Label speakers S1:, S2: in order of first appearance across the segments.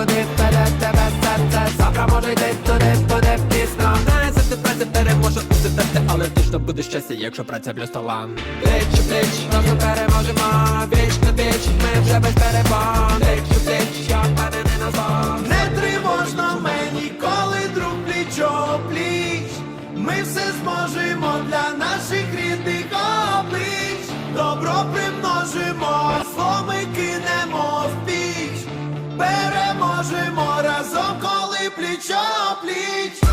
S1: Куди вперед тебе серце. Завтра може йти туди, буде пізно.
S2: Знає, за тебе це переможе Але точно буде щастя, якщо праця плюс талант
S1: Плеч у плеч, разом переможемо. Віч на віч, ми вже без перебон Плеч у плеч, я впевнений на зло
S3: Не тривожно мені, коли друг пліч-о-пліч. Ми все зможемо для наших пліч-о-пліч.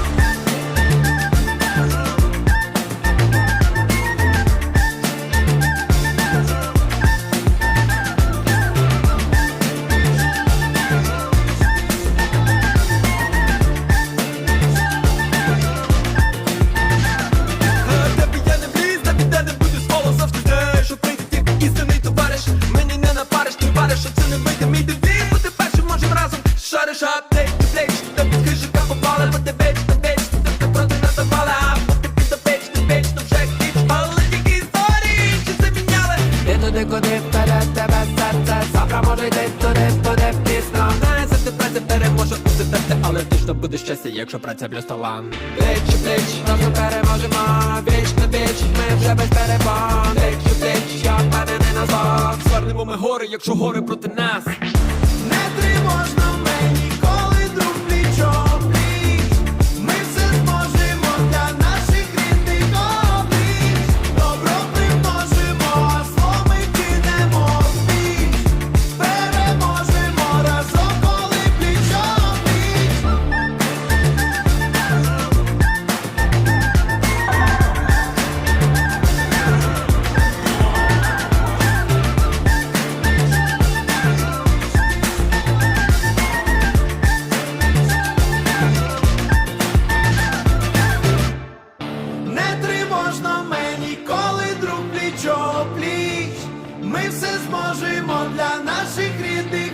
S1: Завтра може йде туди, буде пізно.
S2: Знає, за тебе це переможе у терти Але точно буде щастя, якщо праця плюс талант
S1: Плеч у плеч, разом переможемо. Віч на віч, ми вже без перепон Плеч у плеч, я впевнений на зло
S2: Звернемо ми гори, якщо гори проти нас
S3: тривожно мені, коли друг пліч-о-пліч. Ми все зможемо для наших рідних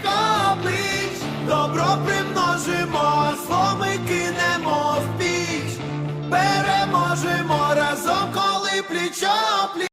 S3: облич. Добро примножимо, а зло ми кинемо в піч. Переможемо разом, коли пліч-о-пліч.